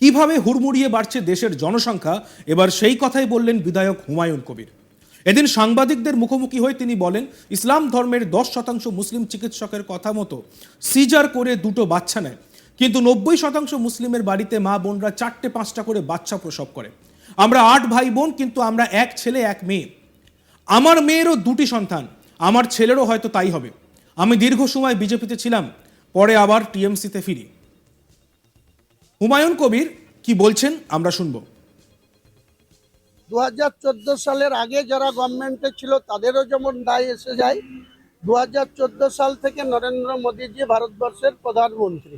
কীভাবে হুড়মুড়িয়ে বাড়ছে দেশের জনসংখ্যা? এবার সেই কথাই বললেন বিধায়ক হুমায়ুন কবির। এদিন সাংবাদিকদের মুখোমুখি হয়ে তিনি বলেন, ইসলাম ধর্মের দশ শতাংশ মুসলিম চিকিৎসকের কথা মতো সিজার করে দুটো বাচ্চা নেয়। কিন্তু নব্বই শতাংশ মুসলিমের বাড়িতে মা বোনরা চারটে পাঁচটা করে বাচ্চা প্রসব করে। আমরা আট ভাই বোন, কিন্তু আমরা এক ছেলে, এক মেয়ে। আমার মেয়েরও দুটি সন্তান, আমার ছেলেরও হয়তো তাই হবে। আমি দীর্ঘ সময় বিজেপিতে ছিলাম, পরে আবার টিএমসিতে ফিরি। হুমায়ুন কবির কি বলছেন আমরা শুনব। দু হাজার সালের আগে যারা গভর্নমেন্টে ছিল তাদেরও যেমন দায় এসে যায় দুহাজার চোদ্দ সাল থেকে নরেন্দ্র মোদীজি ভারতবর্ষের প্রধানমন্ত্রী।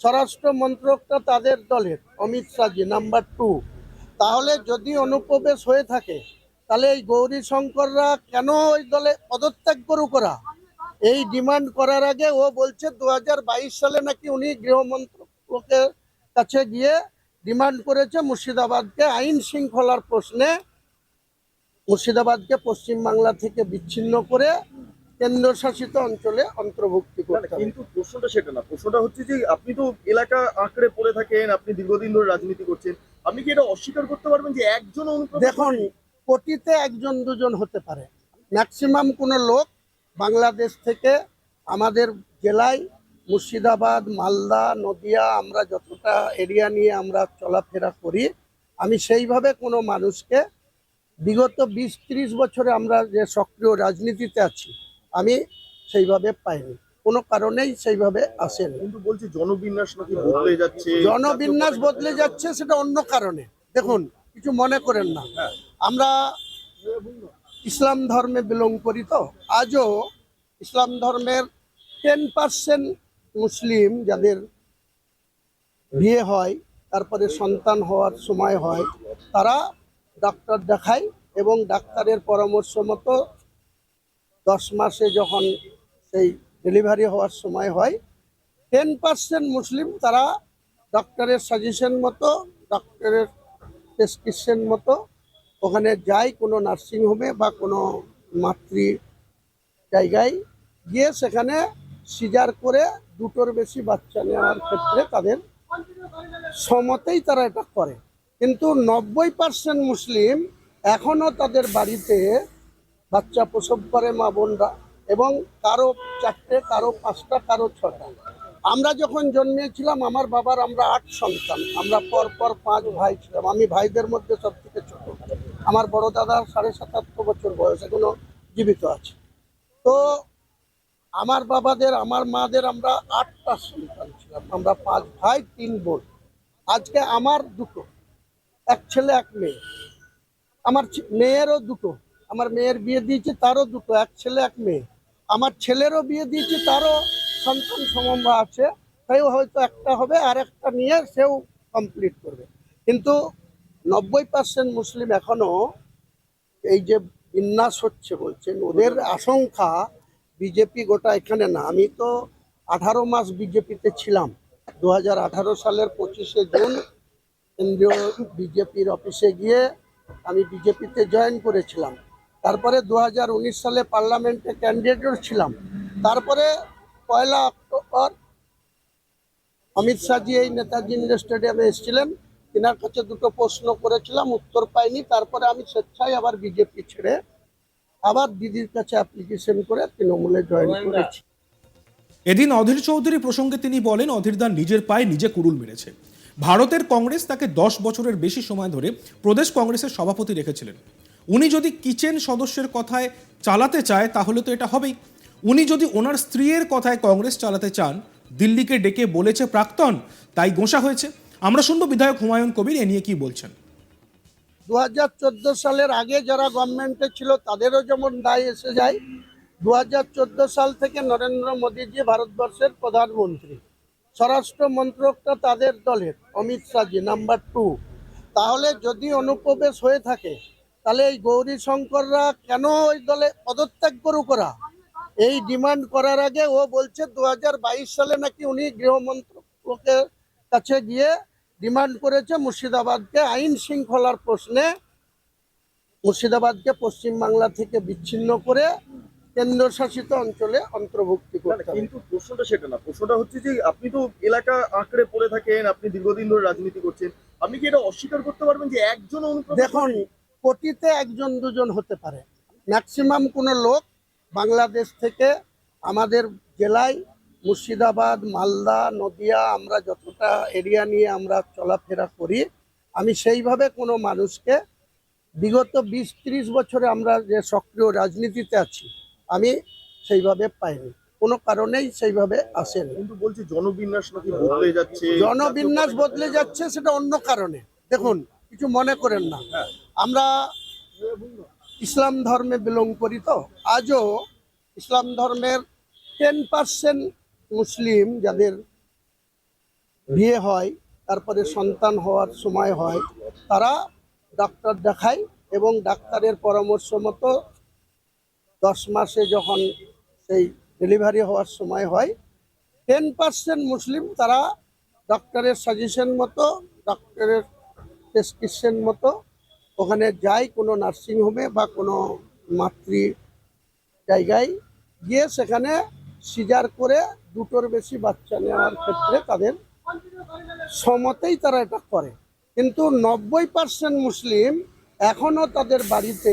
স্বরাষ্ট্র মন্ত্রকটা তাদের দলের, অমিত শাহজি, নাম্বার টু। তাহলে যদি অনুপ্রবেশ হয়ে থাকে, তাহলে এই গৌরী শঙ্কররা কেন ওই দলে পদত্যাগ করুক ওরা এই ডিমান্ড করার আগে ও বলছে দু হাজার বাইশ সালে নাকি উনি গৃহমন্ত্রকের কাছে গিয়ে ডিমান্ড করেছে মুর্শিদাবাদকে আইন শৃঙ্খলার প্রশ্নে মুর্শিদাবাদকে পশ্চিমবাংলা থেকে বিচ্ছিন্ন করে কেন্দ্রশাসিত অঞ্চলে অন্তর্ভুক্তি করতে কিন্তু প্রশ্নটা সেটা না। প্রশ্নটা হচ্ছে যে আপনি তো এলাকা আঁকড়ে পড়ে থাকেন আপনি দীর্ঘদিন ধরে রাজনীতি করছেন। আপনি কি এটা অস্বীকার করতে পারবেন যে একজন দেখুন কোটিতে একজন দুজন হতে পারে। ম্যাক্সিমাম কোনো লোক বাংলাদেশ থেকে আমাদের জেলায় মুর্শিদাবাদ মালদা নদিয়া আমরা যতটা এরিয়া নিয়ে আমরা চলাফেরা করি আমি সেইভাবে কোনো মানুষকে বিগত বিশ ত্রিশ বছরে আমরা যে সক্রিয় রাজনীতিতে আছি আমি সেইভাবে পাইনি। কোনো কারণেই সেইভাবে আসেনি। কিন্তু বলছি জনবিন্যাস নাকি বদলে যাচ্ছে? জনবিন্যাস বদলে যাচ্ছে সেটা অন্য কারণে। দেখুন কিছু মনে করেন না। আমরা ইসলাম ধর্মে বিলং করি তো আজও ইসলাম ধর্মের টেন পার্সেন্ট মুসলিম যাদের বিয়ে হয়, তারপরে সন্তান হওয়ার সময় হয়, তারা ডাক্তার দেখায় এবং ডাক্তারের পরামর্শ মতো দশ মাসে যখন সেই ডেলিভারি হওয়ার সময় হয় টেন পার্সেন্ট মুসলিম তারা ডক্টরের সাজেশন মতো ডক্টরের প্রেসক্রিপশন মতো ওখানে যায় কোনো নার্সিংহোমে বা কোনো মাতৃ জায়গায় গিয়ে সেখানে সিজার করে দুটোর বেশি বাচ্চা নেওয়ার ক্ষেত্রে তাদের সমতেই তারা এটা করে। কিন্তু নব্বই পার্সেন্ট মুসলিম এখনও তাদের বাড়িতে বাচ্চা প্রসব করে মা বোনরা এবং কারও চারটে, কারও পাঁচটা, কারও ছটা। আমরা যখন জন্মেছিলাম আমার বাবার আমরা আট সন্তান। আমরা পর পর পাঁচ ভাই ছিলাম। আমি ভাইদের মধ্যে সব থেকে ছোট। আমার বড় দাদার সাড়ে সাতাত্তর বছর বয়স, এখনও জীবিত আছে। তো আমার বাবাদের, আমার মাদের আমরা আটটা সন্তান ছিলাম। আমরা পাঁচ ভাই, তিন বোন। আজকে আমার দুটো, এক ছেলে, এক মেয়ে। আমার মেয়েরও দুটো, আমার মেয়ের বিয়ে দিয়েছি, তারও দুটো, এক ছেলে, এক মেয়ে। আমার ছেলেরও বিয়ে দিয়েছি, তারও সন্তান সমম্বা আছে। তাইও হয়তো একটা হবে, আর একটা নিয়ে সেও কমপ্লিট করবে। কিন্তু নব্বই পার্সেন্ট মুসলিম এখনও এই যে বিন্যাস হচ্ছে বলছেন, ওদের আশঙ্কা বিজেপি গোটা এখানে না। আমি তো আঠারো মাস বিজেপিতে ছিলাম। দু হাজার আঠারো সালের পঁচিশে জুন কেন্দ্রীয় বিজেপির অফিসে গিয়ে আমি বিজেপিতে জয়েন করেছিলাম। তারপরে দু হাজার উনিশ সালে পার্লামেন্টে ক্যান্ডিডেট ছিলাম। তারপরে পয়লা অক্টোবর অমিত শাহজি এই নেতাজি স্টেডিয়ামে এসেছিলেন। তিনার কাছে দুটো প্রশ্ন করেছিলাম, উত্তর পাইনি। তারপরে আমি স্বেচ্ছায় আবার বিজেপি ছেড়ে আবার দিদির কাছে অ্যাপ্লিকেশন করে তৃণমূলে জয়েন করেছি। এদিন অধীর চৌধুরী প্রসঙ্গে তিনি বলেন অধীরদার নিজের পায়ে নিজে কুরুল মেরেছে। ভারতের কংগ্রেস তাকে দশ বছরের বেশি সময় ধরে প্রদেশ কংগ্রেসের সভাপতি রেখেছিলেন। উনি যদি কিচেন সদস্যের কথায় চালাতে চায় তাহলে তো এটা হবেই। উনি যদি ওনার স্ত্রীর কথায় কংগ্রেস চালাতে চান দিল্লিকে ডেকে বলেছে প্রাক্তন তাই গোঁসা হয়েছে। আমরা শুনব বিধায়ক হুমায়ুন কবির এ নিয়ে কি বলছেন? দু হাজার চোদ্দ সালের আগে যারা গভর্নমেন্টে ছিল, তাদেরও যেমন দায় এসে যায়। দু হাজার চোদ্দ সাল থেকে নরেন্দ্র মোদীজি ভারতবর্ষের প্রধানমন্ত্রী। স্বরাষ্ট্র মন্ত্রকটা তাদের দলের, অমিত শাহজি নাম্বার টু তাহলে যদি অনুপ্রবেশ হয়ে থাকে, তাহলে এই গৌরী শঙ্কররা কেন ওই দলে পদত্যাগ করুক করা এই ডিমান্ড করার আগে ও বলছে দু হাজার বাইশ সালে নাকি উনি গৃহমন্ত্রকের কাছে গিয়ে ডিমান্ড করেছে মুর্শিদাবাদকে আইন শৃঙ্খলার প্রশ্নে মুর্শিদাবাদকে পশ্চিমবাংলা থেকে বিচ্ছিন্ন করে কেন্দ্রশাসিত অঞ্চলে অন্তর্ভুক্তি করতে কিন্তু প্রশ্নটা সেটা না প্রশ্নটা হচ্ছে যে আপনি তো এলাকা আঁকড়ে পড়ে থাকেন আপনি দীর্ঘদিন ধরে রাজনীতি করছেন আপনি কি এটা অস্বীকার করতে পারবেন যে একজন দেখুন কোটিতে একজন দুজন হতে পারে। ম্যাক্সিমাম কোনো লোক বাংলাদেশ থেকে আমাদের জেলায় মুর্শিদাবাদ মালদা নদিয়া আমরা যতটা এরিয়া নিয়ে আমরা চলাফেরা করি আমি সেইভাবে কোনো মানুষকে বিগত বিশ ত্রিশ বছরে আমরা যে সক্রিয় রাজনীতিতে আছি আমি সেইভাবে পাইনি। কোনো কারণেই সেইভাবে আসেনি। কিন্তু বলছি জনবিন্যাস নাকি বদলে যাচ্ছে জনবিন্যাস বদলে যাচ্ছে সেটা অন্য কারণে। দেখুন কিছু মনে করেন না। আমরা ইসলাম ধর্মে বিলং করি তো আজও ইসলাম ধর্মের টেন পার্সেন্ট মুসলিম যাদের বিয়ে হয়, তারপরে সন্তান হওয়ার সময় হয়, তারা ডাক্তার দেখায় এবং ডাক্তারের পরামর্শ মতো দশ মাসে যখন সেই ডেলিভারি হওয়ার সময় হয় টেন পার্সেন্ট মুসলিম তারা ডক্টরের সাজেশন মতো ডক্টরের প্রেসক্রিপশন মতো ওখানে যায় কোনো নার্সিংহোমে বা কোনো মাতৃ জায়গায় গিয়ে সেখানে সিজার করে দুটোর বেশি বাচ্চা নেওয়ার ক্ষেত্রে তাদের সমতেই তারা এটা করে। কিন্তু নব্বই পার্সেন্ট মুসলিম এখনও তাদের বাড়িতে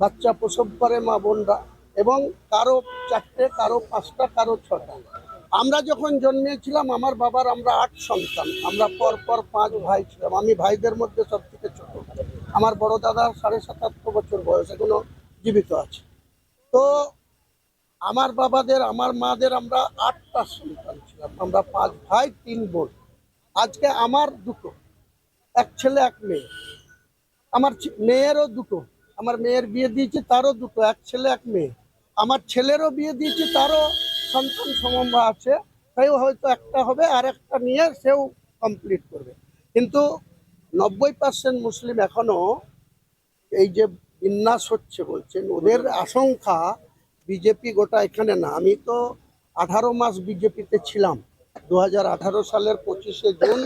বাচ্চা প্রসব করে মা বোনরা এবং কারও চারটে, কারও পাঁচটা, কারও ছটা। আমরা যখন জন্মেছিলাম, আমার বাবার আমরা আট সন্তান। আমরা পর পর পাঁচ ভাই ছিলাম। আমি ভাইদের মধ্যে সব থেকে ছোট। আমার বড় দাদার সাড়ে সাতাত্তর বছর বয়স, এখনও জীবিত আছে। তো আমার বাবাদের, আমার মাদের আমরা আটটা সন্তান ছিলাম। আমরা পাঁচ ভাই, তিন বোন। আজকে আমার দুটো, এক ছেলে, এক মেয়ে। আমার মেয়েরও দুটো, আমার মেয়ের বিয়ে দিয়েছি, তারও দুটো, এক ছেলে, এক মেয়ে। আমার ছেলেরও বিয়ে দিয়েছি, তারও সন্তান সমম্বা আছে। সেও হয়তো একটা হবে, আর একটা নিয়ে সেও কমপ্লিট করবে। কিন্তু নব্বই পার্সেন্ট মুসলিম এখনও এই যে বিন্যাস হচ্ছে বলছেন, ওদের আশঙ্কা বিজেপি গোটা এখানে না। আমি তো আঠারো মাস বিজেপিতে ছিলাম। দু হাজার আঠারো সালের পঁচিশে জুন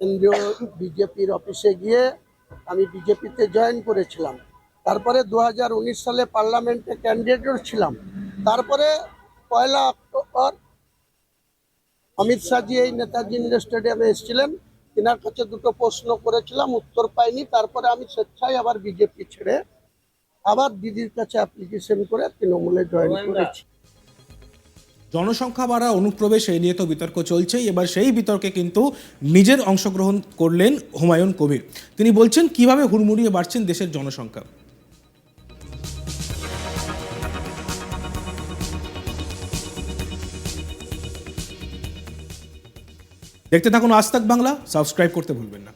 কেন্দ্রীয় বিজেপির অফিসে গিয়ে আমি বিজেপিতে জয়েন করেছিলাম। তারপরে দু হাজার উনিশ সালে পার্লামেন্টে ক্যান্ডিডেট ছিলাম। তারপরে পয়লা অক্টোবর অমিত শাহজি এই নেতাজি স্টেডিয়ামে এসেছিলেন। তিনার কাছে দুটো প্রশ্ন করেছিলাম, উত্তর পাইনি। তারপরে আমি স্বেচ্ছায় আবার বিজেপি ছেড়ে আবার দিদির কাছে অ্যাপ্লিকেশন করে তৃণমূলে জয়েন করেছি। জনসংখ্যা বাড়া অনুপ্রবেশ এই নিয়ে তো বিতর্ক চলছেই। এবার সেই বিতর্কে কিন্তু নিজের অংশগ্রহণ করলেন হুমায়ুন কবির। তিনি বলছেন কীভাবে হুড়মুড়িয়ে বাড়ছেন দেশের জনসংখ্যা? দেখতে থাকুন আজ তাক বাংলা। সাবস্ক্রাইব করতে ভুলবেন না।